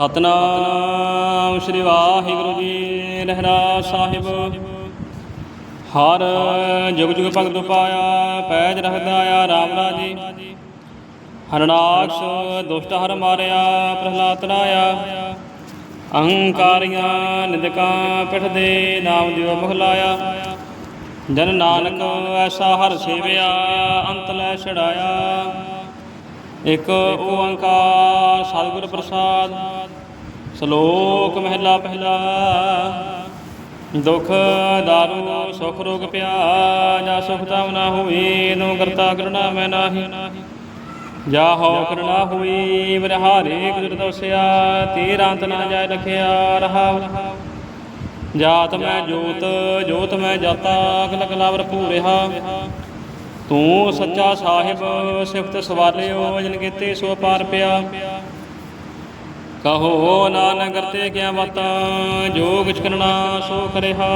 ਸਤਨਾਮ ਸ੍ਰੀ ਵਾਹਿਗੁਰੂ ਜੀ ਰਹਿਰਾ ਸਾਹਿਬ। ਹਰ ਜੁਗ ਜੁਗ ਭਗਤ ਪਾਇਆ ਪੈਜ ਰਹਦਾ ਆ ਰਾਮ ਰਾਜੀ ਹਰਨਾਕਸ਼ ਦੁਸ਼ਟ ਹਰ ਮਾਰਿਆ, ਪ੍ਰਹਲਾਦ ਤਰਾਇਆ ਅਹੰਕਾਰੀਆਂ ਨਿੰਦਕਾਂ ਪਿਠ ਦੇ ਨਾਮ ਦਿਓ ਮੁਖ ਲਾਇਆ। ਜਨ ਨਾਨਕ ਐਸਾ ਹਰ ਸੇਵਿਆ, ਅੰਤ ਲੈ ਛੜਾਇਆ ਇਕ ਓੰਕਾਰ ਸਤਿਗੁਰ ਪ੍ਰਸਾਦ, ਸ਼ਲੋਕ ਮਹਿਲਾ ਪਹਿਲਾ, ਦੁਖ ਦਾਰੂ, ਸੁਖ ਰੋਗ ਪਿਆ ਜਾ ਸੁਖ ਤਾਮ ਨਾ ਹੋਈ ਨੋ ਕਰਤਾ ਕਰਣਾ ਮੈਂ ਨਾਹੀ। ਜਾ ਹੋ ਕਰਣਾ ਹੋਈ ਬਰਹਾਰੇ ਗੁਰ ਦੋਸਿਆ ਤੀਰ ਅੰਤ ਨਾ ਜਾਇ ਰਖਿਆ ਰਹਾਉ। ਜਾਤ ਮੈਂ ਜੋਤ ਜੋਤ ਮੈਂ ਜਾਤਾ ਅਗਲ ਕਲਾਵਰ ਭੂਰਿਹਾ ਤੂੰ ਸੱਚਾ ਸਾਹਿਬ, ਸਿਫਤ ਸਵਾਲਿਓ ਜਨ ਕੀਤੇ ਸੋ ਪਾਰ ਪਿਆ। ਕਹੋ ਨਾਨਕ ਕਰਤੇ ਕਿਆ ਬਾਤਾਂ ਜੋ ਕਿਛ ਕਰਨਾ ਸੋ ਕਰਿਹਾ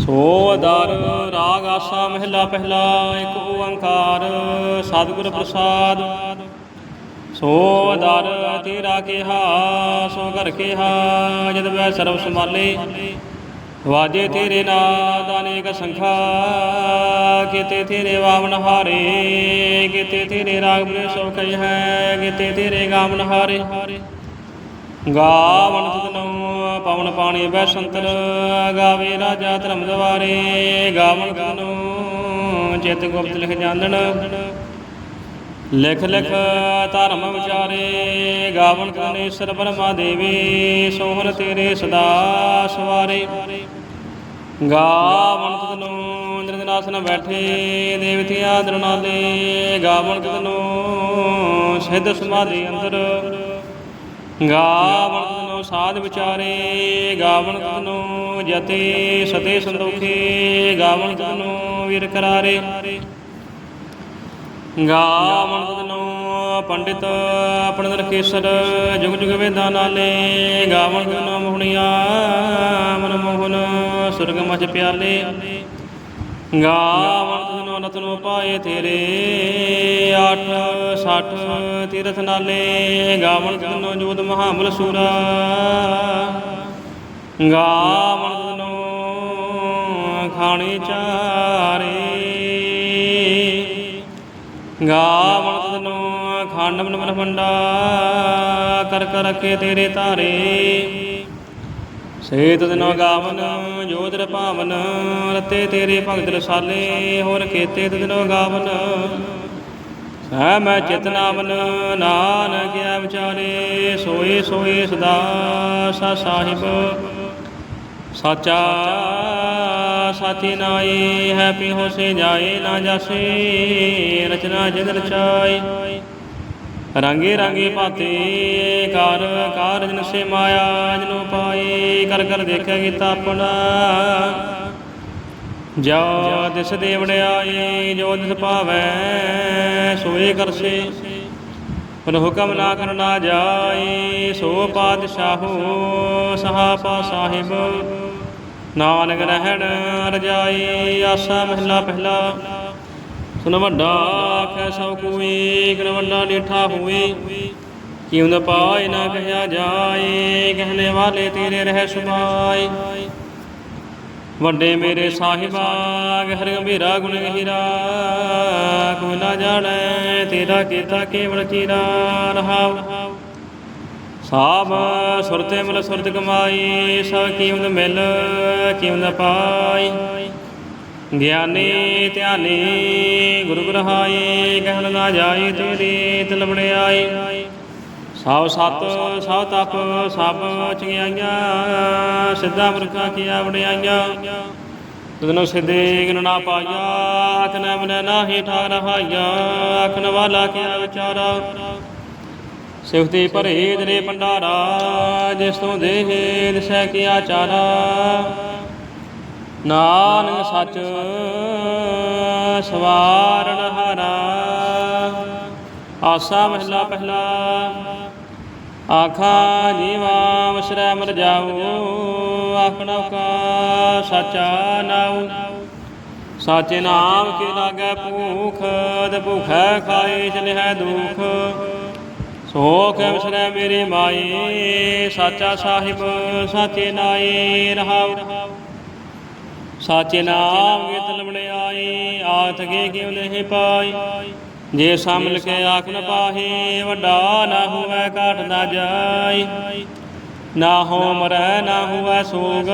ਸੋ ਦਰ ਰਾਗ, ਆਸਾ, ਮਹਿਲਾ, ਪਹਿਲਾ, ਇੱਕ ਓੰਕਾਰ, ਸਤਿਗੁਰ ਪ੍ਰਸਾਦ। ਸੋ ਦਰ ਤੇਰਾ ਕਿਹਾ, ਸੋ ਘਰ ਕਿਹਾ, ਜਦ ਵੈ ਸਰਬ ਸੰਭਾਲੇ। ਵਾਜੇ ਤੇਰੇ ਨਾਦ ਅਨੇਕ ਸੰਖਾ, ਕਿਤੇ ਤੇਰੇ ਵਾਵਨ ਹਾਰੇ, ਕੀਤੇ ਤੇਰੇ ਰਾਗ ਬਰੇ ਸੋ ਕਈ ਹੈ, ਕਿਤੇ ਤੇਰੇ ਗਾਵਨ ਹਾਰੇ। ਗਾਵਨ ਤਤਨੋ ਪਵਨ ਪਾਣੀ ਬੈ ਸੰਤਰ ਗਾਵੇ ਰਾਜਾ ਧਰਮ ਦਵਾਰੇ ਗਾਵਨ ਤਤਨੋ ਚਿਤ ਗੁਪਤ ਲਿਖ ਜਾਣਨ ਲਿਖ ਲਿਖ ਧਰਮ ਵਿਚਾਰੇ, ਗਾਵਨ ਕਨੇਸ਼ਰ ਬਰਮਾ ਦੇਵੀ ਸੋਹਣ ਤੇਰੇ ਸਦਾ ਸਵਾਰੇ। ਗਾਵਨ ਤਤਨੋ ਨਿਰਦਨਾਸਨ ਬੈਠੇ ਦੇਵਤੇ ਆਦਰ ਗਾਵਣ ਗਾਵਨ ਤਤਨੋ ਸਿੱਧ ਸਮਾਧੀ ਅੰਦਰ। ਗਾਵਨ ਤਤਨੋ ਸਾਧ ਵਿਚਾਰੇ ਗਾਵਨ ਤਤਨੋ ਜਤੇ ਸਤੇ ਸੰਦੋਖੇ ਗਾਵਨ ਤਤਨੋ ਵੀਰ ਕਰਾਰੇ। ਗਾਵਨ ਤਤਨੋ ਪੰਡਿਤ, ਆਪਣ ਕੇਸਰ ਜੁਗ ਜੁਗ ਵੇਦਾਂ ਨਾਲੇ ਗਾਵਨ ਤਤਨੋ ਮੋਹਣੀਆਂ ਸੁਰਗ ਮਝ ਪਿਆਲੇ। ਗਾਵਨ ਤਤਨੋ ਰਤਨੋ ਪਾਏ ਤੇਰੇ। 8 60 ਤੀਰਥ ਨਾਲੇ। ਗਾਵਨ ਤਤਨੋ ਜੋਤ ਮਹਾਮਲ ਸੂਰਾ। ਗਾਵਨ ਤਤਨੋ ਖਾਣੀ ਚਾਰੇ। ਗਾਵਣ ਤਨੋ ਖੰਡ ਮਨ ਮਨ ਮੰਡਾ ਕਰ ਕਰ ਕੇ ਤੇਰੇ ਧਾਰੇ। ਸੇ ਤਨੋ ਗਾਵਨ ਜੋਦਰ ਭਾਵਨ, ਰਤੇ ਤੇਰੇ ਭਗਤ ਰਸਾਲੇ, ਹੋਰ ਕੇਤੇ ਤਨੋ ਗਾਵਨ। ਸਹਿ ਮੈਂ ਚਿਤਨਾਵਨ ਨਾਨਕ ਕਿਆ ਵਿਚਾਰੇ, ਸੋਏ ਸੋਏ ਸਦਾ ਸਾ ਸਾਹਿਬ। ਸਾਚਾ ਸਾਚੀ ਨਾਈ ਹੈ ਪਿਹੋ ਸੇ ਜਾਏ ਨਾ ਜਾਸੇ, ਰਚਨਾ ਜਿਨ ਰਚਾਈ ਰੰਗੇ ਰੰਗੇ ਭਾਤੇ ਕਰ ਕਾਰ ਜਨ ਮਾਇਆ ਜਨੋ ਪਾਏ, ਕਰ ਕਰ ਦੇਖਿਆ ਕੀਤਾ ਆਪਣਾ। ਜੋ ਦਿਸ ਦੇਵੜਿਆਏ ਜੋ ਦਿਸ ਭਾਵੈ, ਸੋਏ ਕਰਸੇ। ਪਰ ਹੁਕਮ ਨਾ ਕਰਨਾ ਜਾਏ, ਸੋ ਪਾਤਸ਼ਾਹੋ ਸਹਾਪਾ ਸਾਹਿਬ। ਨਾਨਕ ਰਹਿਣ ਰਜਾਈ ਆਸਾ ਮਹਿਲਾ ਪਹਿਲਾ। ਸੁਨ ਵੱਡਾ ਆਖੈ ਸਭ ਕੋਈ ਕਿਨ ਵੱਡਾ ਡੀਠਾ ਹੋਏ ਕਿਉਂ ਨ ਪਾਇ ਨਾ ਕਹਿਆ ਜਾਏ ਕਹਿਣੇ ਵਾਲੇ ਤੇਰੇ ਰਹਿ ਸੁਭਾਈ ਵੱਡੇ ਮੇਰੇ ਸਾਹਿਬਾ ਗਹਿਰ ਗੰਭੀਰਾ ਗੁਣ ਗਹਿਰਾ। ਕੋ ਨਾ ਜਾਣੈ, ਤੇਰਾ ਕੀਤਾ ਕੇਵਲ ਚੀਰਾ ਰਹਾਉ ਸਾਬ ਸੁਰਤੇ ਮਲ ਸੁਰਤ ਕਮਾਈ, ਸਭ ਕੀਮਤ ਮਿਲ ਕੀਮਤ ਪਾਈ। ਗਿਆਨੀ ਧਿਆਨੀ, ਗੁਰੂ ਗ੍ਰਹਾਈ ਕਹਿਣ ਨਾ ਜਾਈ ਤੇਰੀ ਤਲਵੜਿਆਈ ਸਭ ਸਤ ਸਭ ਤਪ, ਸਭ ਚੰਗਿਆਈਆਂ ਸਿੱਧਾ ਮੁਰਖਾਂ ਕੀਆ ਵਡਿਆਈਆਂ। ਤਦਨੋ ਸਿੱਧੇ ਗੁਣ ਨਾ ਪਾਇਆ ਆਖਨ ਮਨ ਨਾਹੀ ਠਾਕ ਰਹਾਈਆ ਆਖਨ ਵਾਲਾ ਕੀਆ ਵਿਚਾਰਾ। ਸਿਫਤੀ ਭਰੇ ਤੇਰੇ ਭੰਡਾਰਾ, ਜਿਸ ਤੋਂ ਦੇਹ ਦਿਸੈ ਕੀ ਆਚਾਰਾ ਨਾਨਕ ਸੱਚ ਸਵਾਰਨ ਹਾਰਾ। ਆਸਾ ਮਹਿਲਾ ਪਹਿਲਾ। ਆਖਾ ਜੀਵਾ ਮਸਰੈ ਮਰ ਜਾਉ ਆਖਣਾ ਕਾ ਸਾਚਾ ਨਾਉ। ਸਾਚੇ ਨਾਮ ਕੇ ਲਾਗੈ ਭੂਖ, ਤੇ ਭੁਖੈ ਖਾਏ ਚਲਿਆ ਦੁਖ। ਸੋ ਵਿਸਰੈ ਮੇਰੀ ਮਾਈ, ਸਾਚਾ ਸਾਹਿਬ ਸਾਚੇ ਨਾਏ ਰਹਾਉ। ਸਾਚੇ ਨਾਮ ਕੀਤ ਲਮਣੇ ਆਏ ਆਤ ਗੇ ਕਿਉ ਨਹੀਂ ਪਾਈ ਜੇ ਸਾਮਲ ਕੇ ਆਖ ਨ ਪਾਹੇ, ਵੱਡਾ ਨਾ ਹੋਵੇ ਕਾਟ ਨਾ ਜਾਈ ਨਾ ਹੋ ਮਰੈ ਨਾ ਹੋਵੇ ਸੋਗ,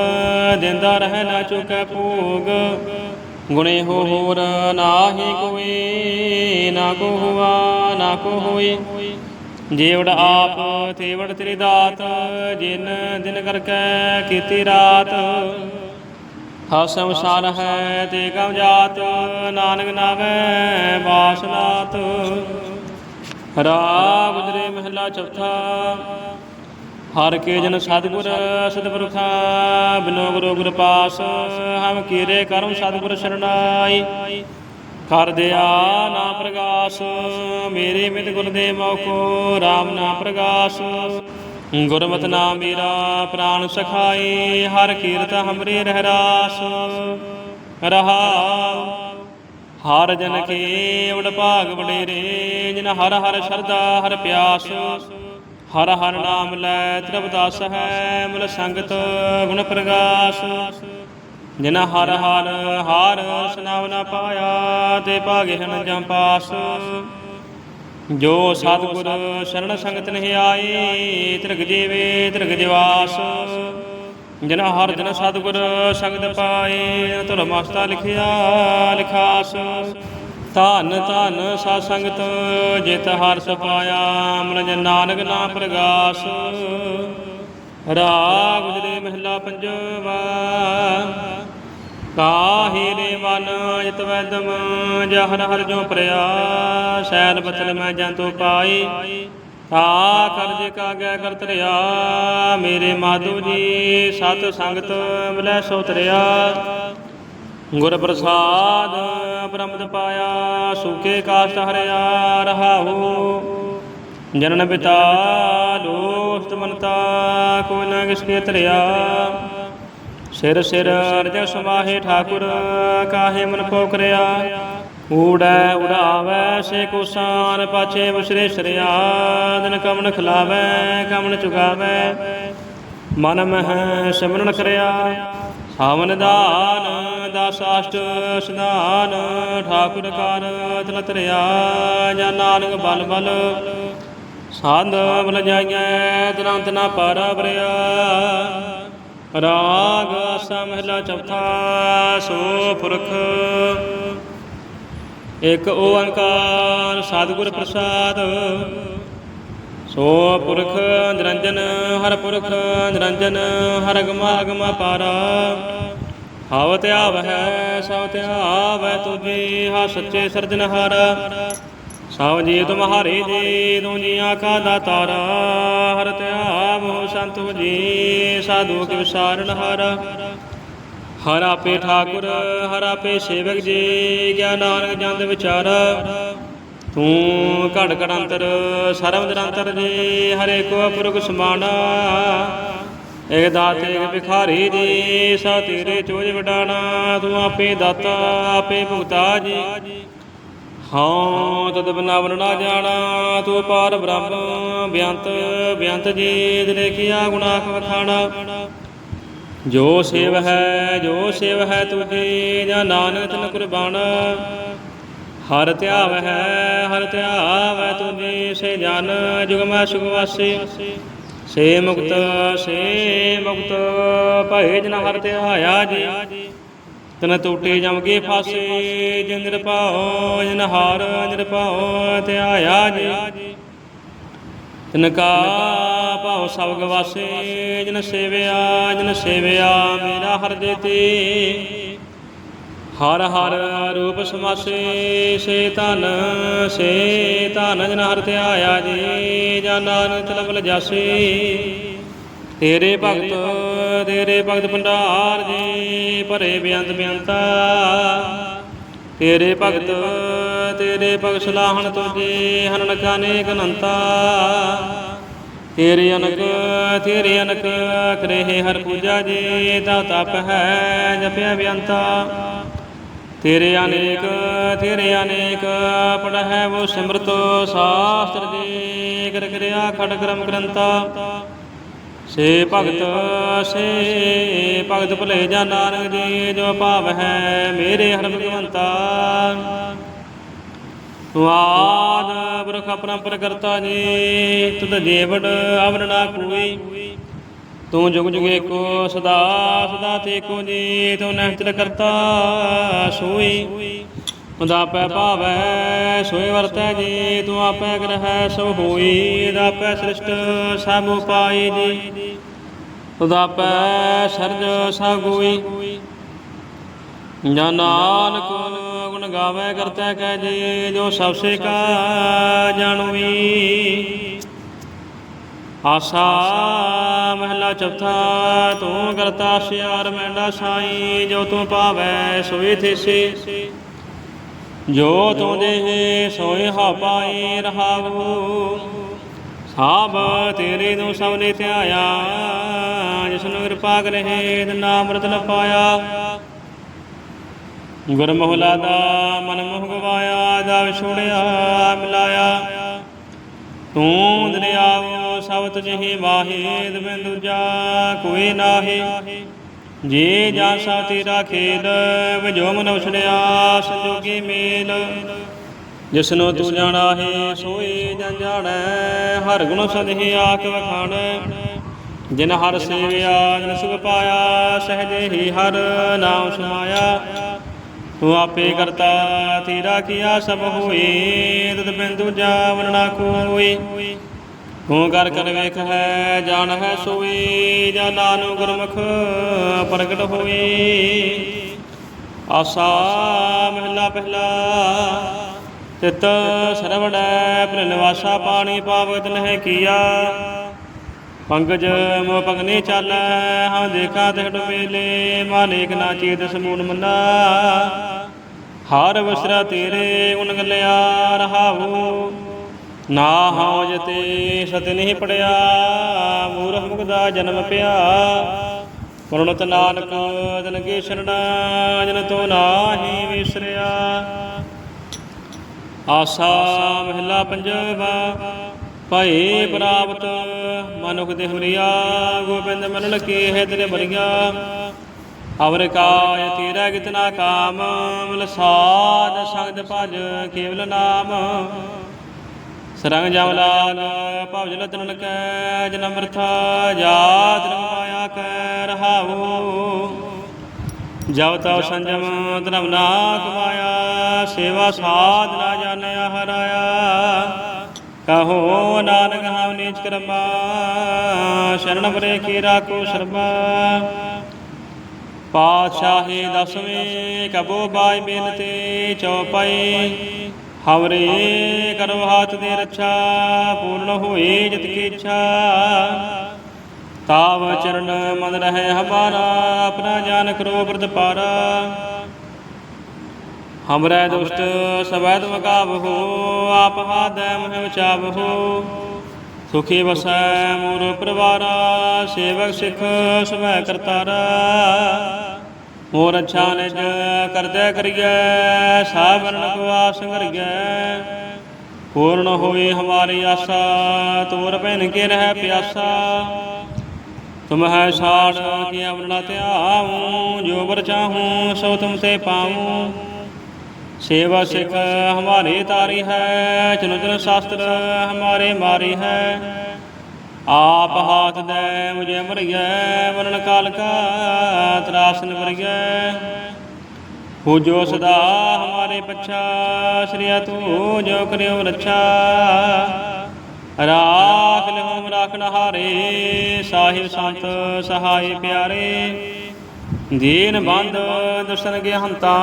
ਦਿੰਦਾ ਰਹਿ, ਨਾ ਚੁਕੈ ਭੋਗ। ਗੁਣੇ ਹੋ ਹੋਰ ਨਾਹੀ ਕੋਈ ਨਾ ਕੋ ਹੁਆ, ਨਾ ਕੋ ਹੋਈ ਜੇਵੜ ਆਪ ਤੇਵੜ ਤੇਰੀ ਦਾਤ, ਜਿਨ ਦਿਨ ਕਰਕੇ ਕੀਤੀ ਰਾਤ। ਹਸ ਸੰਸਾਰ ਹੈ ਤੇ ਕਮ ਜਾਤ, ਨਾਨਕ ਨਾਵੇ ਬਾਸਨਾਤ ਰਾਗ ਗੁਜਰੇ ਮਹਲਾ ਚੌਥਾ, ਹਰ ਕੇ ਜਨ ਸਤਿਗੁਰ ਸਤਿਪੁਰਖਾ, ਬਿਨੋ ਗੁਰੂ ਗੁਰ ਪਾਸ ਹਮ ਕੀਰੇ ਕਰਮ ਸਤਿਗੁਰ ਸਰਣਾਈ ਕਰ ਦਿਆ ਨਾ ਪ੍ਰਗਾਸ, ਮੇਰੇ ਮਿਤ ਗੁਰ ਦੇ ਮੋਕੋ RAM ਨਾ ਪ੍ਰਗਾਸ। ਗੁਰਮਤਿ ਨਾਮ ਮੇਰਾ ਪ੍ਰਾਨ ਸਖਾਏ, ਹਰ ਕੀਰਤ ਹਮਰੇ ਰਹਿ ਰਾਸ ਰਹਾਉ, ਹਰ ਜਨ ਕੇ ਉਡ ਭਾਗ ਵਡੇਰੇ, ਜਿਨ ਹਰ ਹਰ ਸ਼ਰਦਾ ਹਰ ਪਿਆਸ। ਹਰ ਹਰ ਨਾਮ ਲੈ ਤ੍ਰਿਪਦਾਸ ਹੈ, ਮੁਲ ਸੰਗਤ ਗੁਣ ਪ੍ਰਗਾਸ। ਜਿਨ ਹਰ ਹਰ ਹਾਰ ਸੁਨਾਵ ਨਾ ਪਾਇਆ, ਤੇ ਭਾਗੇ ਹਨ ਜਮ ਪਾਸ। ਜੋ ਸਤਿਗੁਰ ਸ਼ਰਨ ਸੰਗਤ ਨਹੀਂ ਆਏ ਤ੍ਰਿਗ ਜੀਵੇ, ਤ੍ਰਿਗ ਜਵਾਸ। ਜਨ ਹਰ ਜਨ ਸਤਿਗੁਰ ਸੰਗਤ ਪਾਏ ਤੁਰ ਮਸਤਾ ਲਿਖਿਆ, ਲਿਖਾਸ। ਧਨ ਧਨ ਸਾ ਸੰਗਤ ਜਿਤ ਹਰ ਸਪਾਇਆ ਮਨ ਜਨ ਨਾਨਕ ਨਾਮ ਪ੍ਰਗਾਸ। ਰਾਗ ਗੁਜਰੇ ਮਹਿਲਾ ਪੰਜਵਾ ਕਾਹੇ ਨੇ ਮਨ ਜਿਤ ਵੈਦਮ ਜਹਰ ਹਰ ਜੋ ਪ੍ਰਿਆ ਸੈਲ ਬਚਨ ਮੈਂ ਜੰਤੂ ਪਾਈ। ਤਾ ਕਰਜ ਕਾਗੈ ਕਰਤਰਿਆ ਮੇਰੇ ਮਾਧੂ ਜੀ ਸਤ ਸੰਗਤ ਮਿਲੈ ਸੋ ਤਰਿਆ। ਗੁਰ ਪ੍ਰਸਾਦ ਬ੍ਰਹਮਦ ਪਾਇਆ, ਸੁਖੇ ਕਾਸ਼ਟ ਹਰਿਆ ਰਹਾਉ। ਜਨਨ ਪਿਤਾ ਲੋਸਤ ਮਨਤਾ ਕੋ ਨਾ ਕਿਸਕੇ ਤਰਿਆ। ਸਿਰ ਸਿਰ ਅਰਜ ਸਮਾਹੇ ਠਾਕੁਰ, ਕਾਹੇ ਮਨ ਪੋਕਰਿਆ ਊੜੈ ਉਡਾਵੈ, ਸੇ ਕੁਸਾਨ ਪਾਛੇ ਬਸਰੇ ਸਰਿਆ। ਦਿਨ ਕਮਨ ਖਿਲਾਵੈ ਕਮਨ ਚੁਗਾਵੈ। ਮਨ ਮਹਿ ਸਿਮਰਨ ਕਰਿਆ। ਸਾਵਨ ਦਾਨ, ਦਸ ਅਸ਼ਟ ਸਦਾਨ ਠਾਕੁਰ ਕਾਰ ਤਲ ਤਰਿਆ ਜਾਂ ਨਾਨਕ ਬਲ ਬਲ, ਸਾਧ ਬਲ ਜਾਈਐ, ਤਨੰਤ ਨਾ ਪਾਰਾ ਬਰਿਆ ਰਾਗ ਆਸਾ ਮਹਿਲਾ ਚੌਥਾ ਸੋ ਪੁਰਖ ਇਕ ਓੰਕਾਰ ਸਤਿਗੁਰ ਪ੍ਰਸਾਦ। ਸੋ ਪੁਰਖ ਨਿਰੰਜਨ ਹਰ ਪੁਰਖ ਨਿਰੰਜਨ ਹਰ ਗਮਾ ਗਮਾ ਪਾਰਾ ਹਵ ਧਿਆਵ ਹੈ ਸਭ ਧਿਆਵੈ ਤੁਝੀ ਹਾ ਸੱਚੇ ਸਰਜਨਹਾਰ ਸਭ ਜੀ ਤੁਮਹਾਰੇ ਜੀ, ਤੂੰ ਜੀ ਆਖਾ ਦਾਤਾਰਾ ਹਰ ਧਿਆਵ ਸੰਤੋ ਜੀ ਸਾਧੂ ਕੇ ਵਿਸਾਰਨ ਹਰ। ਹਰ ਆਪੇ ਠਾਕੁਰ, ਹਰ ਆਪੇ ਸੇਵਕ ਜੀ ਗਿਆਨ ਨਾਨਕ ਜੰਦ ਵਿਚਾਰ। ਤੂੰ ਘੜ ਘੜ ਅੰਤਰ ਸਰਬ ਨਿਰੰਤਰ ਜੀ, ਹਰੇ ਕੋ ਪੁਰਖ ਸਮਾਨਾ। ਇਕ ਦਾਤੇ, ਇਕ ਭਿਖਾਰੀ ਜੀ ਸਾ ਤੇਰੇ ਚੋਜ ਵਡਾਣਾ, ਤੂੰ ਆਪੇ ਦਾਤਾ, ਆਪੇ ਭੁਗਤਾ ਜੀ। ਹਾਂ, ਤਦ ਬਨਾਵਨ ਨਾ ਜਾਣਾ, ਤੂੰ ਪਾਰ ਬ੍ਰਹਮ, ਬਿਆੰਤ ਬਿਆੰਤ ਜੀ ਦਿਲੇ ਕੀਆ ਵਖਾਣਾ। ਜੋ ਸੇਵ ਹੈ, ਜੋ ਸੇਵ ਹੈ ਤੁਝੇ ਜਾਂ ਨਾਨਕ ਤਨ ਕੁਰਬਾਨ। ਹਰ ਧਿਆਵ ਹੈ, ਹਰ ਧਿਆਵ ਹੈ ਤੁਝੇ ਸੇ ਜਨ, ਜੁਗਮੈ ਸੁਖ ਵਾਸੇ। ਸੇ ਮੁਕਤ ਸੇ ਮੁਕਤ, ਭਏ ਜਨ ਹਰ ਧਿਆਇਆ ਜੀ। ਤਨ ਟੂਟੇ ਜਮਗੇ ਫਾਸੇ, ਜਿਨ ਨਿਰਭਉ, ਜਿਨ ਹਾਰ ਨਿਰਭਉ ਧਿਆਇਆ ਜੀ। ਤਨ ਕਾ ਭਾਉ ਸਭ ਗਵਾਸੇ ਜਿਨ ਸੇਵਿਆ ਜਿਨ ਸੇਵਿਆ, ਮੇਰਾ ਹਰ ਦੇਤੇ ਹਰ ਹਰ ਰੂਪ ਸਮਾਸੇ, ਸੇ ਧਨ, ਸੇ ਤਨ ਜਨ ਹਰ ਧਿਆਇਆ ਜੀ, ਜਾਂ ਨਾਨਕ ਚਲਬਲ ਜਾਸੇ। ਤੇਰੇ ਭਗਤ ਤੇਰੇ ਭਗਤ ਭੰਡਾਰ ਜੀ, ਭਰੇ ਬੇਅੰਤ ਬੇਅੰਤਾ। ਤੇਰੇ ਭਗਤ ਤੇਰੇ ਭਗਤ ਸਲਾਹਣ ਤੁਝੇ ਹਨਨਕਾ ਨੇਕ ਅਨੰਤਾ। ਤੇਰੇ ਅਨਕ ਤੇਰੇ ਅਨਕ ਕਰੇ ਹਰ ਪੂਜਾ ਜੀ ਤਾ ਤਪ ਹੈ ਜਪਿਆ ਬੇਅੰਤਾ। ਤੇਰੇ ਅਨੇਕ ਤੇਰੇ ਅਨੇਕ ਪੜਹਿ ਵੋ ਸਿਮਰਤ, ਸਾਸਤਰ ਜੀ, ਕਰ ਕਿਰਿਆ ਖੜ ਕਰਮ ਗ੍ਰੰਥਾ। ਸੇ ਭਗਤ ਸੇ ਭਗਤ ਭਲੇ ਜਾ ਨਾਨਕ ਜੀ, ਜੋ ਭਾਵ ਹੈ ਮੇਰੇ ਹਰ ਭਗਵੰਤਾ। ਤੂੰ ਆਦ ਬਰਖ ਪਰੰਪਰ ਕਰਤਾ ਜੀ, ਤੁਧ ਜੀਵੜ ਅਵਰ ਨਾ ਕੋਈ। ਤੂੰ ਜੁਗ ਜੁਗ ਏਕੋ ਸਦਾ ਸਦਾ ਤੇ ਕੋ ਜੀ, ਤੂੰ ਨਿਹਚਲ ਕਰਤਾ ਸੋਈ। ਤੁਦਾ ਆਪੈ ਭਾਵੈ ਸੋਈ ਵਰਤੈ ਜੀ, ਤੂੰ ਆਪੈ ਗ੍ਰਹਿ ਸੋ ਹੋਈ, ਦਾਪੈ ਸ੍ਰਿਸ਼ਟ, ਸਭ ਉਪਾਈ ਜੀ। ਤੁਦਾ ਆਪੈ ਸਰਜ, ਸਭ ਨਾਨਕ ਗੁਣ ਗਾਵੇ, ਕਰਤਾ ਕਹਿ ਜੀ, ਜੋ ਸਭ ਸੇ ਕਾ ਜਾਣਵੀ ਆਸਾ ਮਹਲਾ ਚੌਥਾ, ਤੂੰ ਕਰਤਾ ਸਿਆਰ, ਮੈਂਡਾ ਸਾਈ, ਜੋ ਤੂੰ ਪਾਵੈ, ਸੋਈ ਥੇਸੇ। ਜੋ ਤੂੰ ਦੇਹ ਸੋਈ ਹਾ ਪਾਈ ਰਹਾਵੂ, ਸਾਬ ਤੇਰੇ ਨੂੰ ਸਭ ਨੇ ਧਿਆਇਆ ਜਿਸ ਕਿਰਪਾ ਕਰੇ ਨਾਮ ਰਤਨ ਪਾਇਆ। ਗੁਰਮਹੁਲਾ ਦਾ ਮਨ ਮੋਹ ਗਵਾਇਆ ਦਾ ਵਿਛੋੜਿਆ ਮਿਲਾਇਆ। ਤੂੰ ਦਰਿਆਵ ਸਭ ਤੁਝੇ ਵਾਹਿਦ ਬਿਨ ਜਾ ਕੋਈ ਨਾਹੀ। ਜੇ ਜਾਂ ਸਾ ਤੇਰਾ ਖੇਲ, ਵਜੋ ਮਨ ਉਛੜਿਆ ਸੰਜੋਗੀ ਮੇਲ। ਜਿਸਨੂੰ ਤੂੰ ਜਾਣਾ ਹੈ ਸੋਈ ਜਨ ਜਾਣੈ, ਹਰ ਗੁਣ ਸਦਹਿ ਆਖ ਵਖਾਣੈ। ਜਿਨ ਹਰ ਸੇਵਿਆ, ਜਿਨ ਸੁਖ ਪਾਇਆ, ਸਹਜੇ ਹੀ ਹਰ ਨਾਮ ਸਮਾਇਆ। ਤੂੰ ਆਪੇ ਕਰਤਾ, ਤੇਰਾ ਕੀਆ ਸਭ ਹੋਏ, ਤਦ ਬਿਨ ਦੂਜਾ ਵਰਣਾ ਕੋਈ ਤੂੰ ਕਰ ਕਰ ਵੇਖ ਹੈ, ਜਾਣ ਹੈ ਸੋਈ, ਜਾਂ ਨਾਨਕ ਗੁਰਮੁਖ ਪ੍ਰਗਟ ਹੋਈ। ਆਸਾ ਮਹਿਲਾ ਪਹਿਲਾ, ਤਿਤ ਸਰਵੜੈ ਪ੍ਰ ਪਾਣੀ ਪਾਵਤ ਨਹਿ ਕੀਆ। ਪੰਕਜ ਮੋ ਪਗਨੇ ਚਾਲੈ ਹਾਂ ਦੇਖਾ ਤਿਹੜ ਮੇਲੇ, ਮਾਨੇਕ ਨਾ ਚੇਤ ਸਮੂਨ ਮੰਨਾ। ਹਰ ਵਸਰਾ ਤੇਰੇ ਗੁਣ ਗਲਿਆ ਰਹਾਉ। ਨਾ ਹਉ ਜਤੇ ਸਤ ਨਹੀਂ ਪੜਿਆ, ਮੂਰਖ ਮੁਗਦਾ ਜਨਮ ਪਿਆ। ਕਰੁਣਤ ਨਾਨਕ ਜਨ ਕੇ ਸ਼ਰਣਾ ਜਨ ਤੋ ਨਾਹੀ ਵਿਸਰਿਆ। ਆਸਾ ਮਹਿਲਾ ਪੰਜਵਾ ਭਏ ਪ੍ਰਾਪਤ ਮਨੁਖ ਦੇ ਹਮਰੀਆ, ਗੋਬਿੰਦ ਮਨਨ ਕੀ ਹੈ ਤੇਰੇ ਬਰੀਆ ਅਵਰ ਕਾਇ ਤੇਰਾ ਕਿਤਨਾ ਕਾਮ, ਮਿਲ ਸਾਧ ਸੰਗਤ ਭਜ ਕੇਵਲ ਨਾਮ। ਸਰੰਗ ਜਮਲਾਲ ਭਵਜਲ ਤਨਨ ਕੈ ਜਨਮ ਰਥਾ ਜਾਤ ਰੰਗ ਮਾਇਆ ਕੈ ਰਹਾਉ। ਜਬ ਤਉ ਸੰਜਮ, ਧਰਮ ਨਾ ਕਮਾਇਆ, ਸੇਵਾ ਸਾਧ ਨਾ ਜਾਣਿਆ, ਹਰਾਇਆ। ਕਹੋ ਨਾਨਕ ਹਮ ਨੀਚ ਕਰਮਾ, ਸ਼ਰਨ ਬਰੇ ਕੀ ਰਾਖੋ ਸ਼ਰਮਾ। ਪਾਤਸ਼ਾਹੀ ਦਸਵੇਂ, ਕਬੋ ਬਾਈ ਬੇਨਤੀ ਚਉਪਈ ਹਵਰੇ ਕਰੋ ਹਾਥ ਦੇ ਰੱਛਾ, ਪੂਰਨ ਹੋਏ ਜਿਤ ਕੀ ਇੱਛਾ। ਤਾਵ ਚਰਨ ਮਨ ਰਹੇ ਹਮਾਰਾ, ਆਪਣਾ ਜਾਨ ਕਰੋ ਬ੍ਰਤ ਪਾਰਾ। ਹਮਰੇ ਦੁਸ਼ਟ ਸਵੈ ਤੁਮ ਕਾਬਹੋ ਆਪ ਹਾਦੈ ਮਹਿ ਵਿਚਾਬਹੋ ਸੁਖੀ ਵਸੈ ਮੂਰ ਪਰਿਵਾਰਾ, ਸੇਵਕ ਸਿਖ ਸਵੈ ਕਰਤਾਰਾ। ਹੋਰ ਅੱਛਾ ਨਿਜ ਕਰਦਿਆ ਕਰੀਐ, ਸਾਵਰਨ ਕਵਾ ਸੰਗਰੀਐ ਪੂਰਨ ਹੋਏ ਹਮਾਰੀ ਆਸਾ, ਤੋਰ ਭੈਣ ਕੇ ਰਹਿ ਪਿਆਸਾ। ਤੁਮ ਹੈ ਸਾੜ ਕੇ ਅਵਰਣਾ ਧਿਆਉ, ਜੋ ਵਰ ਚਾਹੂੰ ਸੋ ਤੁਮ ਤੇ ਪਾਉ। ਸੇਵਾ ਸਿਖ ਹਮਾਰੇ ਤਾਰੀ ਹੈ ਚਨੁ ਸ਼ਾਸਤਰ ਹਮਾਰੇ ਮਾਰੀ ਹੈ। ਆਪ ਹਾਥ ਦੇ ਮੁਝੇ ਮਰਿਐ ਵਰਣ ਕਾਲ ਕਾ ਤਰਾਸਨ ਮਰਿਐ ਹੋ ਜੋ ਸਦਾ ਹਮਾਰੇ ਪਛਾ, ਸ੍ਰੀਆ ਤੂੰ ਜੋ ਕਰਿਓ ਰੱਛਾ। ਰਾਖ ਲਹਮ ਰਾਖਣ ਹਾਰੇ, ਸਾਹਿਬ ਸੰਤ ਸਹਾਈ ਪਿਆਰੇ। ਦੀਨ ਬੰਦ ਦੁਸਨ ਗਿਆਨਤਾ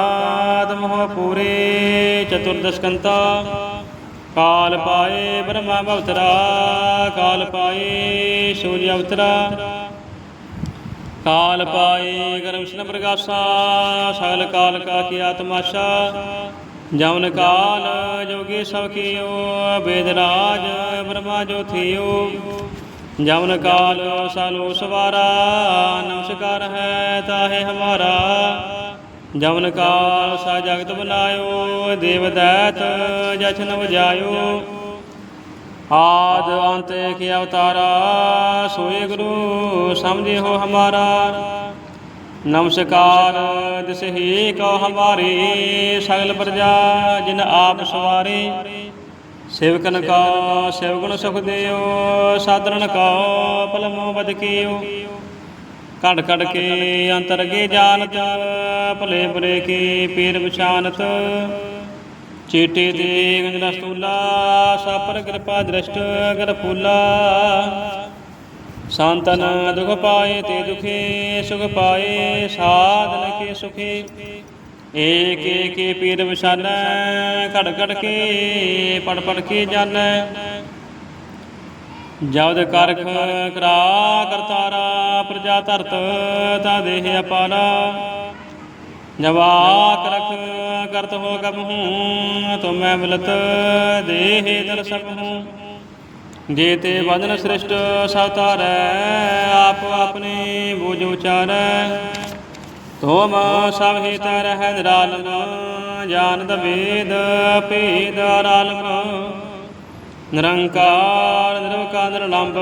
ਤਮਹ ਪੂਰੇ ਚਤੁਰਦਸ਼ਕੰਤਾ ਕਾਲ ਪਾਏ ਬ੍ਰਹਮਾ ਭਵਤਰਾ ਕਾਲ ਪਾਏ ਸੂਰਜ ਅਵਤਰਾ। ਕਾਲ ਪਾਏ ਗਰਮ ਸ਼ਨ ਪ੍ਰਗਾਸਾ, ਸਗਲ ਕਾਲ ਕਾ ਕੀ ਆਤਮਾਸ਼ਾ ਜਮਨ ਕਾਲ ਜੋਗੀ ਸਭ ਕੀਓ, ਵੇਦ ਰਾਜ ਬ੍ਰਹਮਾ ਜੋ ਥਿਓ। ਜਮਨ ਕਾਲ ਸਾਲੋ ਸਵਾਰਾ, ਨਮਸਕਾਰ ਹੈ ਤਾਹੇ ਹਮਾਰਾ। ਜਮਨ ਕਾਲ ਸਾ ਜਗਤ ਬਨਾਇਓ, ਦੇਵ ਦੈਤ ਜਛਨ ਵਜਾਇਓ ਆਦ ਅੰਤ ਕੀ ਅਵਤਾਰਾ, ਸੋਏ ਗੁਰੂ ਸਮਝੇ ਹੋ ਹਮਾਰਾ। ਨਮਸਕਾਰ ਦਿਸ ਕੋ ਹਮਾਰੀ, ਸਗਲ ਪ੍ਰਜਾ ਜਿਨ ਆਪ ਸਵਾਰੀ। ਸੇਵਕਨ ਕਾ ਸੇਵਗੁਣ ਸੁਖ ਦਿਓ ਸਾਧਰਨ ਕਾ ਪਲਮੋ ਬਦ ਕੀਓ। ਘੜ ਘੜ ਕੇ ਅੰਤਰ ਅੰਤਰਗੇ ਜਾਣਤ ਭਲੇ ਬੁਰੇ ਕੀ ਪੀਰ ਪਛਾਨਤ ਚੀਟੇ ਦੇ ਗੰਜਲਾ ਸਤੂਲਾ, ਸਾਪਰ ਕਿਰਪਾ ਦ੍ਰਿਸ਼ਟ ਕਰ ਫੂਲਾ। ਸੰਤਨ ਦੁਖ ਪਾਏ ਤੇ ਦੁਖੀ, ਸੁਖ ਪਾਏ, ਸਾਧਨ ਕੇ ਸੁਖੀ। ਏਕ ਏਕ ਪੀਰ ਵਿਸ਼ਾਨੈ ਘੜ ਘੜ ਕੇ, ਪੜ ਪੜ ਕੇ ਜਾਣੈ ਜਦ ਕਰਖ ਕਰਾ ਕਰਤਾਰਾ ਪ੍ਰਜਾ ਧਰਤ, ਤਾ ਦੇਹ ਅਪਾਰਾ। ਜਵਾਕ ਰਖ ਕਰਤ ਹੋ ਕਬ ਹੂੰ, ਤੁਮੈ ਮਿਲਤ ਦੇਹ ਦਰਸਕ ਹੂੰ। ਜੇ ਤੇ ਬੰਧਨ ਸ੍ਰਿਸ਼ਟ ਸਵਤਾਰੈ ਆਪ ਆਪਣੇ ਬੁਝ ਉਚਾਰੈ। ਤੋਮ ਸਭ ਹਿਤ ਰਹਿ ਨਿਰਾਲਮ ਜਾਣਦ ਵੇਦ ਭੇਦ ਆਰਾਲਮ। ਨਿਰੰਕਾਰ, ਨਿਰਵਕਾਰ ਨਿਰਲੰਭ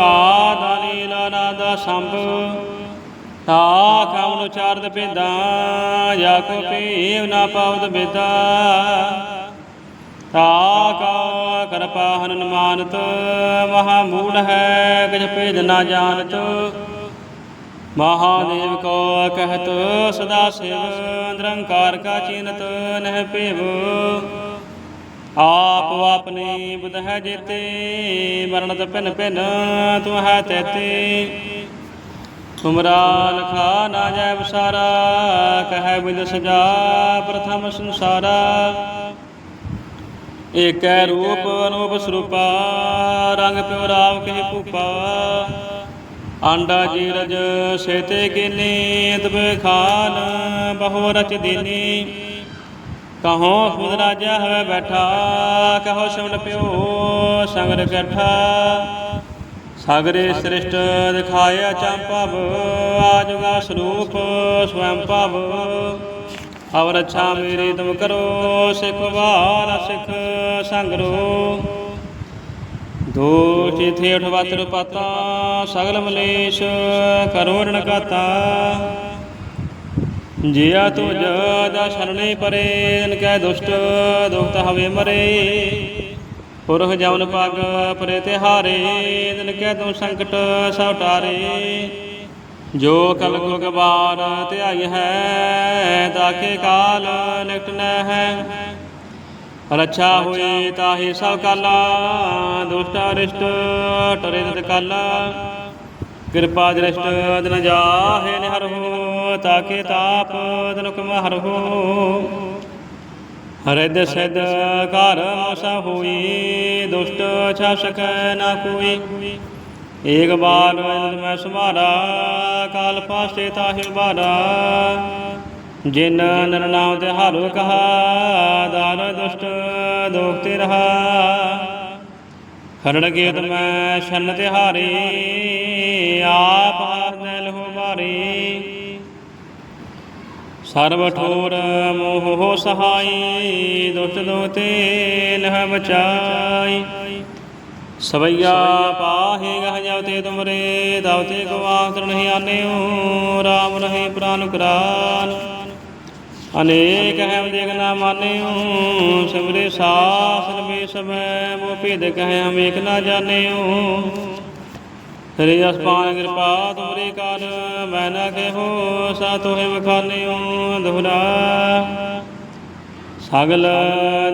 ਆਦ ਲੀਲਾ ਨਾਦਾ ਸੰਭ। ਤਾ ਕਉਨ ਉਚਾਰਦ ਭੇਦਾਂ ਜਾ ਕੋ ਭੇਵ ਨਾ ਪਾਵਦ ਬੇਦਾ। ਤਾ ਕਾ ਕਿਰਪਾ ਹਨਨ ਮਾਨਤ ਮਹਾ ਮੂੜ ਹੈ ਕਿਛ ਭੇਦ ਨਾ ਜਾਣਤ। ਮਹਾਦੇਵ ਕੋ ਕਹਿਤ, ਸਦਾ ਸਿਵ, ਨਿਰੰਕਾਰ ਕਾ ਚਿੰਤ ਨਹਿ ਭੇਵ। ਆਪ ਆਪਨੇ ਬੁਧ ਹੈ ਜੇਤੇ ਮਰਣਤ ਭਿਨ ਭਿਨ, ਤੂੰ ਹੈ ਤੇਤੇ। ਤੁਮਰਾ ਲਖਾ ਨਾ ਜੈ ਵਿਸਾਰਾ, ਕਹੈ ਬਿਦ ਸਜਾ ਪ੍ਰਥਮ ਸੰਸਾਰਾ। ਏਕੈ ਰੂਪ ਅਨੂਪ ਸਰੂਪਾ, ਰੰਗ ਪਿਉ ਰਾਵ ਕਹਿ ਭੂਪਾ। ਆਂਡਾ ਜੀਰਜ ਸੇਤੇ ਕੀਨੀ, ਤਬੇ ਖਾਨ ਬਹੁ ਰਚ ਦੀਨੀ। ਕਹੋ ਖੁਦ ਰਾਜਾ ਹੋਵੇ ਬੈਠਾ, ਕਹੋ ਸਿਮਨ ਪਿਓ ਸੰਗਰ ਇਕੱਠਾ ਸਾਗਰੇ ਸ੍ਰਿਸ਼ਟ ਦਿਖਾਇਆ ਚੰਪਵ ਆਜੁਗਾ ਸਰੂਪ ਸਵੈੰ ਭਵ। ਅਵਰ ਅੱਛਾ ਮੇਰੀ ਤੁਮ ਕਰੋ, ਸਿਖ ਵਾਰ ਸਿਖ ਸੰਗਰੋ। ਦੋਸ਼ ਇਥੇ ਉਠਵਤ ਰੁਪਤਾ, ਸਗਲ ਮਲੇਸ਼ ਕਰੋ ਰਣ ਕਾਤਾ ਜਿਆ ਤੋ ਜਦਾ ਸ਼ਰਣੇ ਪਰੇ ਇਨ ਕੈ ਦੁਸ਼ਟ ਦੁਖਤ ਹਵੇ ਮਰੇ। ਪੁਰਖ ਜਮਨ ਪਗ ਪਰੇ ਤਿਹਾਰੇ ਦਿਨ ਕੈ ਤੂੰ ਸੰਕਟ ਸਭ ਟਾਰੇ। ਜੋ ਕਲ ਕੁਲ ਧਿਆਈ ਹੈ ਤਾਕੇ ਕਾਲ ਨਿਕਟ ਨ ਹੈ। ਰੱਛਾ ਹੋਏ ਤਾਹੀ ਸਭ ਕਾਲਾ, ਦੁਸ਼ਟ ਅਰਿਸ਼ਟ ਟਰੇ ਤਤ ਕਾਲਾ। ਕਿਰਪਾ ਦ੍ਰਿਸ਼ਟ ਦਿਨ ਜਾਹੇ ਨਿਹਰ। ਹੋ ਤਾਕੇ ਤਾਪ ਦਿਨ ਕੁਮਹਰ ਹਰਿਦ ਸਿਧ ਘਰ ਮਸਾ ਹੋਈ, ਦੁਸ਼ਟ ਛਾ ਨਾ ਕੋਈ। ਏਕ ਬਾਰ ਮੈਂ ਸੁਮਾਰਾ ਕਾਲ ਪਾਸੇ ਤਾਹਿ ਬਾਰਾ। ਜਿਨ ਨਰ ਤੇ ਹਾਰੋ ਕਹਾ ਦਾਨ ਦੁਸ਼ਟ ਦੋਖ ਰਹਾ। ਖਰੜ ਗੇਤ ਮੈਂ ਸ਼ਨ ਤੇ ਹਾਰੇ ਆਪ ਹਾਸਨੈ ਲਹੋ ਮਾਰੇ ਸਰਬ ਠੋਰ ਮੋਹ ਹੋ ਸਹਾਈ, ਦੁਸ਼ਟ ਦੋਤੇ ਲਹ ਬਚਾਈ। ਸਵਈਆ ਪਾਹੇ ਗਹ ਜਵਤੇ ਤੁਮਰੇ ਦਵਤੇ ਕੋ ਆਖਰ ਨਹੀਂ ਆਨਿਓ, ਰਾਮ ਰਹੇ ਪ੍ਰਾਨ ਕਰਾਨ। ਅਨੇਕ ਹੈ ਦੇਖ ਨਾ ਮਾਨਿਓ, ਸਿਮਰੇ ਸਾਸਨ ਮੇ ਸਮੈ ਮੋ ਭੇਦ ਕਹਿ ਹਮ ਏਕ ਨਾ ਜਾਣਿਓ। ਤੇਰੇ ਅਸਪਾਨ ਕਿਰਪਾ ਤੁਮਰੇ ਕਰ, ਮੈਂ ਨਾ ਕਹੋ ਸਾ ਤੋਹਿ ਬਖਾਨਿਓ ਦੁਹਰਾ। ਸਗਲ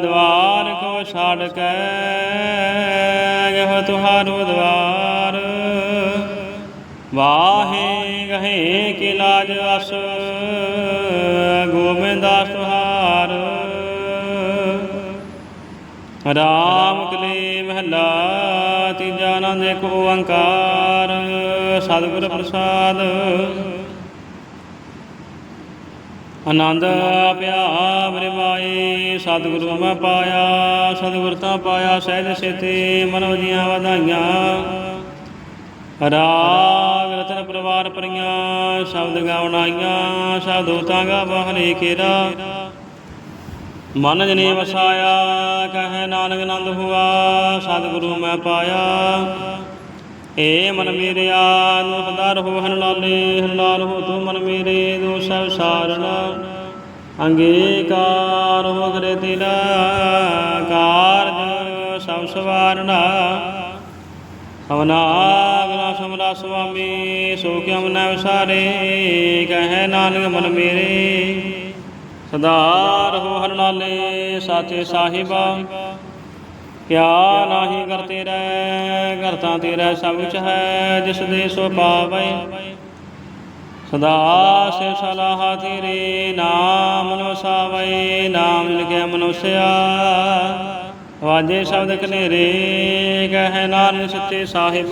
ਦਵਾਰ ਕੋ ਛਾੜ ਕੇ ਗਹ ਤੁਹਾਰੋ ਦਵਾਰ। ਵਾਹੇ ਗਹੇ ਕੀ ਲਾਜ ਅਸ ਗੋਬਿੰਦਾਸ ਤੁਹਾਰ ਰਾਮ ਕਲੇ ਮਹਲਾ, ਤੀਜਾ ਆਨੰਦ ਏਕ ਓੰਕਾਰ। ਸਤਿਗੁਰ ਪ੍ਰਸਾਦ। ਆਨੰਦ ਪਿਆ ਮਰੇ ਸਤਿਗੁਰੂ ਮੈਂ ਪਾਇਆ, ਸਤਿਗੁਰ ਤਾਂ ਪਾਇਆ, ਸਹਿਜ ਸੇਤੇ ਮਨੋ ਜੀਆਂ ਵਧਾਈਆਂ। ਰਾਗ ਰਤਨ ਪਰਿਵਾਰ ਪਰੀਆਂ, ਸ਼ਬਦ ਗਾਉਣਾਈਆਂ ਸ਼ਬਦੋ ਤਾਂਗਾ ਬਹਰੇ ਕੇਰਾ ਮਨ ਜਨੇ ਵਸਾਇਆ, ਕਹੈ ਨਾਨਕ ਆਨੰਦ ਹੁਆ, ਸਤਿਗੁਰੂ ਮੈਂ ਪਾਇਆ। ਏ ਮਨ ਮੇਰਿਆ ਨੂੰ ਸਦਾ ਰਹੋ ਹਨ ਲਾਲੇ ਹਨ ਲਾਲ ਹੋ, ਤੂੰ ਮਨ ਮੇਰੇ ਦੋ ਸਭ ਸਾਰਣ ਅੰਗੀਕਾਰ ਹੋ ਕਰੇ ਤੇਰਾ ਕਾਰਜ ਸਭ ਸਵਾਰਣਾ। ਹਵਨਾ ਗਨਾ ਸਮਰਾ ਸੁਆਮੀ ਸੋ ਕਿਉ ਨ ਵਿਸਾਰੇ, ਕਹੈ ਨਾਨਕ ਮਨ ਮੇਰੇ। ਸਦਾ ਰਹੋ, ਹਰ ਨਾਲੇ ਸਾਚੇ ਸਾਹਿਬਾ। ਕਿਆ ਨਾਹੀ ਕਰਤੇ ਰਹਿ ਕਰਤਾ ਤੇਰਾ ਸਭ ਕੁਛ ਹੈ, ਜਿਸ ਦੇ ਸੋ ਪਾਵੈ। ਸਦਾ ਸੇ ਸਲਾਹ ਤੇਰੇ ਨਾਮ ਨੋ ਨਾਮ ਲਿਖਿਆ ਮਨੁਸਿਆ। ਵਾਜੇ ਸ਼ਬਦ ਕਨੇਰੇ ਕਹਿ ਨਾਨਕ ਸੱਚੇ ਸਾਹਿਬ।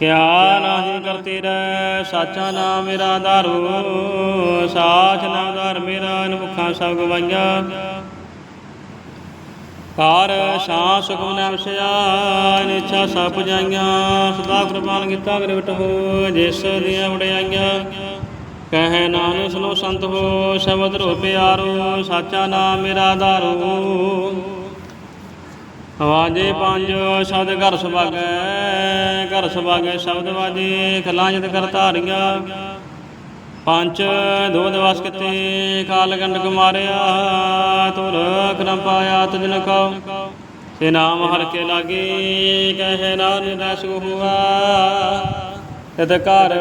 ਕਿਆ ਨਾਹੀ ਕਰਤੇ ਰਹਿ ਸਾਚਾ ਨਾਮ ਮੇਰਾ ਧਾਰੂ, ਸਾਚ ਨਾਮ ਧਾਰ ਮੇਰਾ ਇਨ ਮੁਖਾਂ ਸਭ ਗਵਾਈਆਂ। ਕਾਰ ਸ਼ਾ ਸੁਖਮ ਨਾਮ ਸਿਆ ਨਿਛਾ ਸਭ ਪੁਜਾਈਆਂ, ਸਦਾ ਕੁਰਬਾਨ ਕੀਤਾ ਕਰੇ ਬਟੋ, ਜਿਸ ਦੀਆਂ ਵਡਿਆਈਆਂ। ਕਹੈ ਨਾਨਕ ਸੁਨੋ ਸੰਤ ਹੋ, ਸ਼ਬਦ ਰੋ ਪਿਆਰੋ, ਸਾਚਾ ਨਾਮ ਮੇਰਾ ਧਾਰੂ। ਵਾਜੇ ਪੰਜ ਸ਼ਬਦ ਘਰ ਸੁਭਾਗੈ ਘਰ ਸੁਭਾਗੈ ਸ਼ਬਦ ਵਾਜੇ, ਖਲਾਂਜਤ ਕਰ ਧਾਰੀਆਂ। ਪੰਚ ਦੋ ਦਿਵਸ ਕਿਤੇ ਕਾਲਗੰਡ ਕੁਮਾਰਿਆ, ਤੁਰ ਕਰਮ ਪਾਇਆ ਤਜਨ ਕਉ। ਤੇ ਨਾਮ ਹਰ ਕੇ ਲਾਗੇ, ਕਹੇ ਨਾਨਕ ਰਸ ਹੁਆ। ਤਦ ਘਰ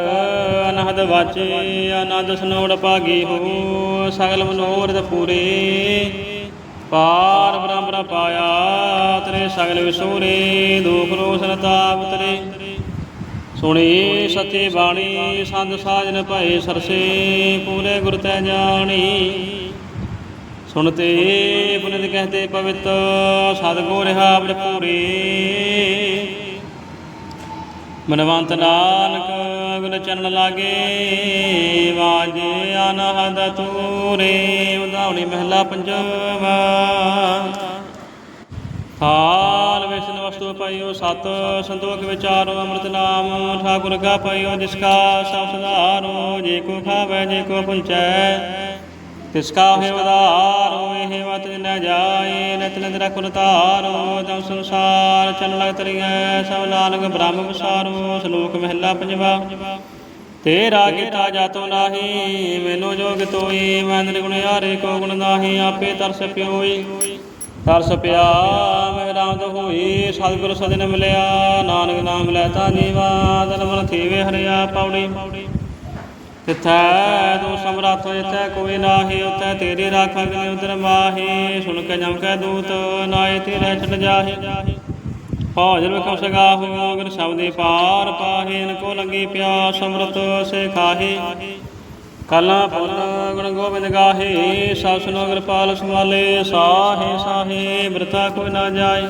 ਅਨਹਦ ਵਾਚੇ ਆਨੰਦ ਸਨੋੜ ਭਾਗੀ ਹੋ। ਸਗਲ ਮਨੋਰਥ ਪੂਰੇ। ਪਾਰ ਬ੍ਰਹਮ ਪਾਇਆ, ਤੇਰੇ ਸਗਲ ਵਿਸੂਰੇ। ਦੁਖ ਰੋਸ ਰਤਾਪ ਤੇਰੇ ਸੁਣੀ ਸੱਚੀ ਬਾਣੀ ਸੰਤ ਸਾਜਨ ਭਏ ਸਰਸੇ, ਪੂਰੇ ਗੁਰ ਤੈ ਜਾਣੀ। ਸੁਣਤੇ ਪੁਨਿਤ ਕਹਤੇ ਪਵਿੱਤ, ਸਤਿਗੁਰ ਰਹਾ ਬੜ ਪੂਰੇ ਮਨਵੰਤ ਨਾਨਕ ਗੁਰ ਚਰਨ ਲਾਗੇ, ਵਾਜੇ ਅਨਹਦ ਤੂਰੇ ਉਦਾਉਣੀ ਮਹਿਲਾ ਪੰਜਵਾ। ਹਾਲ ਵਿਸ਼ਨ ਵਸਤੂ ਸਤ ਸੰਤੋਖ ਵਿਚਾਰੋ, ਅੰਮ੍ਰਿਤ ਨਾਮ ਠਾਕੁਰ ਕਾ ਪਾਈਓ ਜਿਸ ਕਾ ਸਭ ਸੁਧਾਰੋ, ਜੇ ਕੋ ਖਾਵੇ, ਜੇ ਕੋ ਪੁੰਚੈ, ਤਿਸ ਕਾ ਹੈ ਉਦਾਰੋ, ਇਹ ਵਤ ਨ ਜਾਏ, ਨਿਤ ਨਿਤ ਰਖੁਨ ਤਾਰੋ ਤਮ ਸੰਸਾਰ ਚਨ ਲਗ ਤਰੀਐ, ਸਭ ਨਾਨਕ ਬ੍ਰਹਮ ਵਿਸਾਰੋ ਸ਼ਲੋਕ ਮਹਿਲਾ ਪੰਜਵਾ, ਤੇਰਾ ਕੀਤਾ ਜਾਤੋ ਨਾਹੀ, ਮੈਨੂੰ ਜੋਗ ਤੋਈ, ਮੈਂ ਨਿਰਗੁਣ ਹਾਰੇ ਕੋ ਗੁਣ ਨਾਹੀ, ਆਪੇ ਤਰਸ ਪਿਓਈ, ਤਰਸ ਪਿਆ ਮੈਂ ਰਾਮਦ ਹੋਈ, ਸਤਿਗੁਰ ਸਦਨ ਮਿਲਿਆ, ਨਾਨਕ ਨਾਮ ਲੈ ਜੀਵਾ ਤਨ ਮਨ ਥੀਵੇ ਹਰਿਆ ਪੌੜੀ। ਤਿਥੈ ਤੂੰ ਸਮਰੱਥ, ਜਿਥੈ ਕੋਈ ਨਾਹੀ, ਉਥੈ ਤੇਰੀ ਰਾਖਾ ਕਿਨੇ ਉਦਰ ਮਾਹੀ। ਸੁਣ ਕੇ ਜਮ ਕੈ ਦੂਤ ਨਾਏ ਤੇਰੇ ਛੱਡ ਜਾਹੇ। ਹਾਜ਼ਰ ਵੇਖੋ ਸਗਾ ਹੋ ਅਗਰ ਸ਼ਬਦੇ ਪਾਰ ਪਾਹੇ, ਇਨ ਕੋ ਲੰਗੀ ਪਿਆਸ ਅੰਮ੍ਰਿਤ ਸੇ ਖਾਹੇ ਕਲਾ ਫੁੱਲ, ਗੁਣ ਗੋਬਿੰਦ ਗਾਹੇ ਸਭ ਸੁਨੋ ਕਿਰਪਾਲ ਸੰਭਾਲੇ, ਸਾਹੇ ਸਾਹੇ ਬ੍ਰਤਾ ਕੋਈ ਨਾ ਜਾਏ।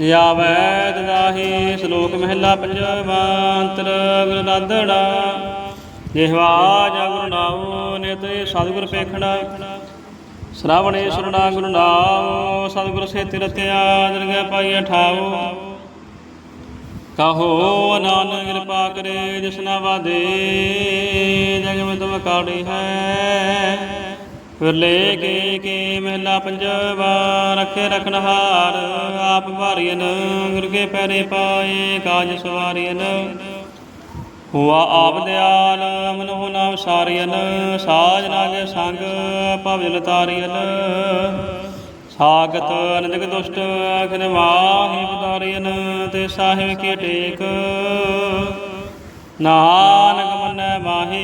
ਯਾਵੈ ਤਦਾਹੀ ਸ਼ਲੋਕ ਮਹਿਲਾ ਪੰਜਵਾ ਅੰਤਰ ਗੁਰ ਨਾਦੜਾ ਜਿਹਵਾ ਜਗੁਰ ਨਾਉ, ਨਿਤ ਸਤਿਗੁਰ ਪੇਖਣਾ। ਸ਼ਰਾਵਣੇ ਸੁਰਣਾ ਗੁਰੂ ਨਾਮ ਸਤਿਗੁਰ ਸੇ ਤਿਰਤਿਆ ਦਰਗਹਿ ਪਾਈ ਠਾਉ। ਕਹੋ ਨਾਨਕ ਕਿਰਪਾ ਕਰੇ ਜਿਸਨਾ ਵਾਦੇ ਜਗ ਮੈਂ ਹੈ। ਵਿਰਲੇ ਕੇ ਕੇ ਮਹਿਲਾ ਪੰਜਵਾ, ਰੱਖੇ ਰਖਨਹਾਰ ਆਪ ਭਾਰੀਨ ਗੁਰ ਕੇ ਪੈਰੇ ਪਾਏ, ਕਾਜ ਸਵਾਰੀਨ ਹੁਆ ਆਪ ਦਿਆਲ, ਮਨੋ ਨਾਮ ਸਾਰੀਨ ਸਾਜ ਨਾਗੇ ਸੰਗ ਭਵਜਲ ਤਾਰੀਨ ਸਾਗਤ ਅਨੰਦਕ ਦੁਸ਼ਟ ਅਖਨ ਮਾਹੀ ਬਦਾਰੀਨ ਤੇ ਸਾਹਿਬ ਕੀ ਟੇਕ। ਨਾਨਕ ਮੰਨੈ ਮਾਹੀ,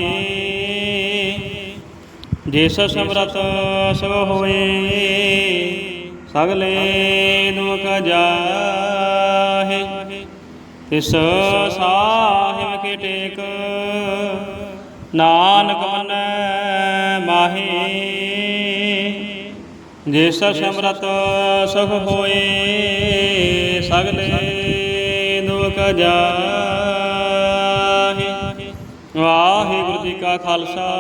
ਜਿਸ ਸਮਰਤ ਸਭ ਹੋਏ ਸਗਲੇ ਦੁਖ ਜਾਹੇ, ਤਿਸ ਸਾਹਿਬ ਕੀ ਟੇਕ। ਨਾਨਕ ਮੰਨੈ ਮਾਹੀ ਜਿਸ ਸਮਰਤ ਸੁਖ ਹੋਏ, ਸਗਲੇ ਦੁਖ ਜਾਹੇ। ਵਾਹਿਗੁਰੂ ਜੀ ਕਾ ਖਾਲਸਾ,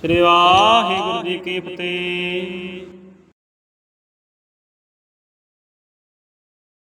ਸ੍ਰੀ ਵਾਹਿਗੁਰੂ ਜੀ ਕੀ ਫਤਿਹ।